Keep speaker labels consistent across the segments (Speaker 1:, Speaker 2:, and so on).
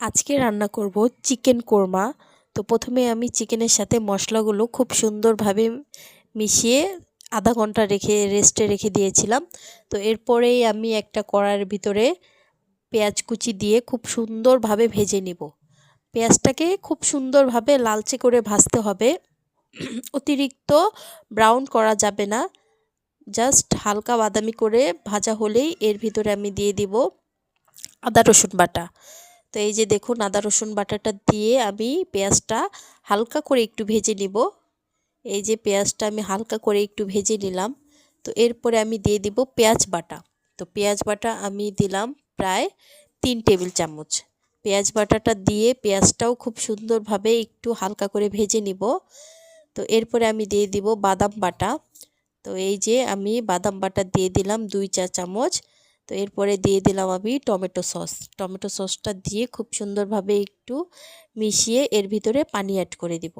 Speaker 1: আজকে রান্না করব চিকেন কোরমা। তো প্রথমে আমি চিকেনের সাথে মশলাগুলো খুব সুন্দরভাবে মিশিয়ে আধা ঘণ্টা রেখে, রেস্টে রেখে দিয়েছিলাম। তো এরপরেই আমি একটা কড়ার ভিতরে পেঁয়াজ কুচি দিয়ে খুব সুন্দরভাবে ভেজে নিব। পেঁয়াজটাকে খুব সুন্দরভাবে লালচে করে ভাজতে হবে। অতিরিক্ত ব্রাউন করা যাবে না। জাস্ট হালকা বাদামি করে ভাজা হলেই এর ভিতরে আমি দিয়ে দিব আদা রসুন বাটা। তো এই যে দেখুন আদা, রসুন বাটাটা দিয়ে আমি পেঁয়াজটা হালকা করে একটু ভেজে নিব। এই যে পেঁয়াজটা আমি হালকা করে একটু ভেজে নিলাম। তো এরপরে আমি দিয়ে দিব পেঁয়াজ বাটা। তো পেঁয়াজ বাটা আমি দিলাম প্রায় তিন টেবিল চামচ। পেঁয়াজ বাটাটা দিয়ে পেঁয়াজটাও খুব সুন্দরভাবে একটু হালকা করে ভেজে নিব। তো এরপরে আমি দিয়ে দিব বাদাম বাটা। তো এই যে আমি বাদাম বাটা দিয়ে দিলাম দুই চা চামচ। তো এরপরে দিয়ে দিলাম আমি টমেটো সস। টমেটো সসটা দিয়ে খুব সুন্দরভাবে একটু মিশিয়ে এর ভিতরে পানি অ্যাড করে দিব।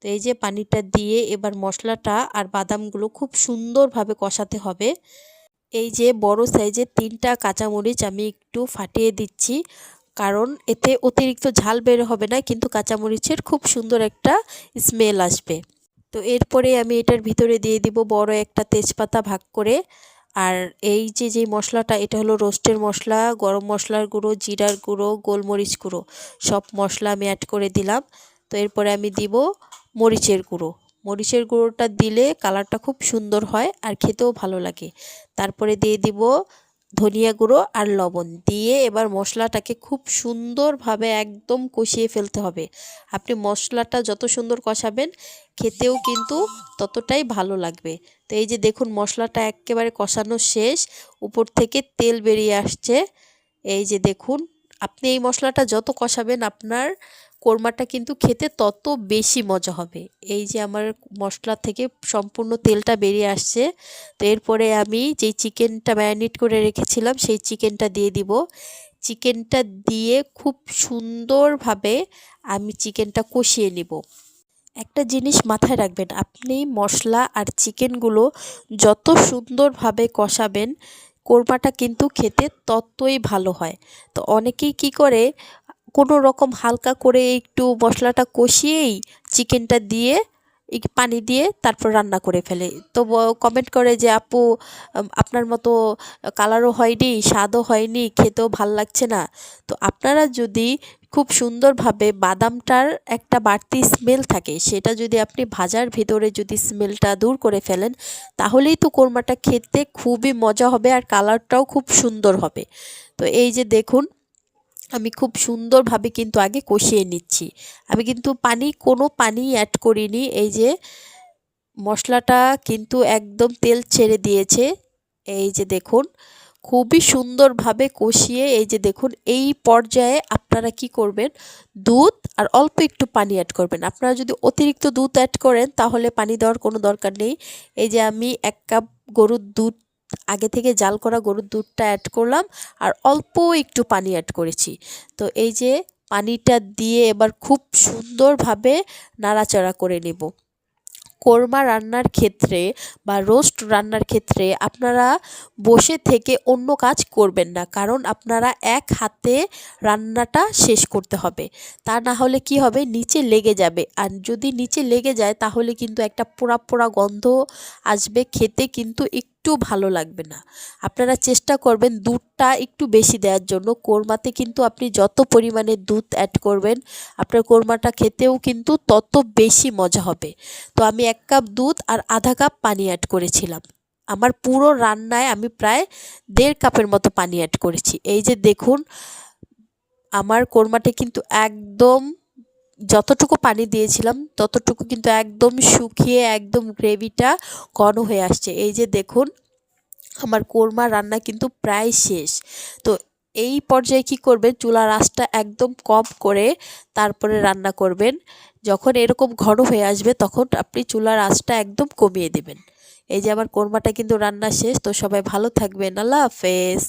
Speaker 1: তো এই যে পানিটা দিয়ে এবার মশলাটা আর বাদামগুলো খুব সুন্দরভাবে কষাতে হবে। এই যে বড় সাইজের তিনটা কাঁচামরিচ আমি একটু ফাটিয়ে দিচ্ছি, কারণ এতে অতিরিক্ত ঝাল বের হবে না, কিন্তু কাঁচামরিচের খুব সুন্দর একটা স্মেল আসবে। তো এরপরে আমি এটার ভিতরে দিয়ে দিব বড় একটা তেজপাতা ভাগ করে। আর এই যে যে মশলাটা, এটা হলো রোস্টের মশলা, গরম মশলার গুঁড়ো, জিরার গুঁড়ো, গোলমরিচ গুঁড়ো। সব মশলা আমি অ্যাড করে দিলাম। তো এরপরে আমি দিব মরিচের গুঁড়ো। মরিচের গুঁড়োটা দিলে কালারটা খুব সুন্দর হয় আর খেতেও ভালো লাগে। তারপরে দিয়ে দিব ধনিয়া গুঁড়ো আর লবণ দিয়ে এবার মশলাটাকে খুব সুন্দরভাবে একদম কষিয়ে ফেলতে হবে। আপনি মশলাটা যত সুন্দর কষাবেন, খেতেও কিন্তু ততটাই ভালো লাগবে। তো এই যে দেখুন মশলাটা একেবারে কষানো শেষ, উপর থেকে তেল বেরিয়ে আসছে। এই যে দেখুন, আপনি এই মশলাটা যত কষাবেন, আপনার কোরমাটা কিন্তু খেতে তত বেশি মজা হবে। এই যে আমার মশলা থেকে সম্পূর্ণ তেলটা বেরিয়ে আসছে, তো এরপরে আমি যেই চিকেনটা ম্যারিনেট করে রেখেছিলাম, সেই চিকেনটা দিয়ে দিব। চিকেনটা দিয়ে খুব সুন্দরভাবে আমি চিকেনটা কষিয়ে নিব। একটা জিনিস মাথায় রাখবেন, আপনি মশলা আর চিকেনগুলো যত সুন্দরভাবে কষাবেন, কোরমাটা কিন্তু খেতে ততই ভালো হয়। তো অনেকেই কি করে কোনো রকম হালকা করে একটু মশলাটা কষিয়েই চিকেনটা দিয়ে পানি দিয়ে তারপর রান্না করে ফেলে। তো কমেন্ট করে যে, আপু আপনার মতো কালারও হয়নি, স্বাদও হয়নি, খেতেও ভালো লাগছে না। তো আপনারা যদি খুব সুন্দরভাবে বাদামটার একটা বাড়তি স্মেল থাকে, সেটা যদি আপনি ভাজার ভিতরে যদি স্মেলটা দূর করে ফেলেন, তাহলেই তো কোরমাটা খেতে খুবই মজা হবে আর কালারটাও খুব সুন্দর হবে। তো এই যে দেখুন আমি খুব সুন্দরভাবে কিন্তু আগে কষিয়ে নিচ্ছি। আমি কিন্তু পানি, কোনো পানি অ্যাড করিনি। এই যে মশলাটা কিন্তু একদম তেল ছেড়ে দিয়েছে। এই যে দেখুন, খুবই সুন্দরভাবে কষিয়ে এই যে দেখুন, এই পর্যায়ে আপনারা কি করবেন? দুধ আর অল্প একটু পানি অ্যাড করবেন। আপনারা যদি অতিরিক্ত দুধ অ্যাড করেন, তাহলে পানি দেওয়ার কোনো দরকার নেই। এই যে আমি এক কাপ গরুর দুধ আগে থেকে জাল করা গরুর দুধটা অ্যাড করলাম আর অল্প একটু পানি অ্যাড করেছি। তো এই যে পানিটা দিয়ে এবার খুব সুন্দরভাবে নাড়াচাড়া করে নেব। কোরমা রান্নার ক্ষেত্রে বা রোস্ট রান্নার ক্ষেত্রে আপনারা বসে থেকে অন্য কাজ করবেন না, কারণ আপনারা এক হাতে রান্নাটা শেষ করতে হবে। তা না হলে কি হবে? নিচে লেগে যাবে। আর যদি নিচে লেগে যায় তাহলে কিন্তু একটা পোড়া পোড়া গন্ধ আসবে, খেতে কিন্তু একটু ভালো লাগবে না। আপনারা চেষ্টা করবেন দুধটা একটু বেশি দেওয়ার জন্য। কোরমাতে কিন্তু আপনি যত পরিমাণে দুধ অ্যাড করবেন, আপনার কোরমাটা খেতেও কিন্তু তত বেশি মজা হবে। তো আমি এক কাপ দুধ আর আধা কাপ পানি অ্যাড করেছিলাম। আমার পুরো রান্নায় আমি প্রায় দেড় কাপের মতো পানি অ্যাড করেছি। এই যে দেখুন, আমার কোরমাটা কিন্তু একদম যতটুকু পানি দিয়েছিলাম, ততটুকু কিন্তু একদম শুকিয়ে একদম গ্রেভিটা ঘন হয়ে আসছে। এই যে দেখুন, আমার কোরমা রান্না কিন্তু প্রায় শেষ। তো এই পর্যায়ে কি করবেন চুলার আঁচটা একদম কম করে তারপরে রান্না করবেন। যখন এরকম ঘন হয়ে আসবে, তখন আপনি চুলার আঁচটা একদম কমিয়ে দেবেন। এই যে আমার কোরমাটা কিন্তু রান্না শেষ, তো সবাই ভালো থাকবেন। আল্লাহ হাফেজ।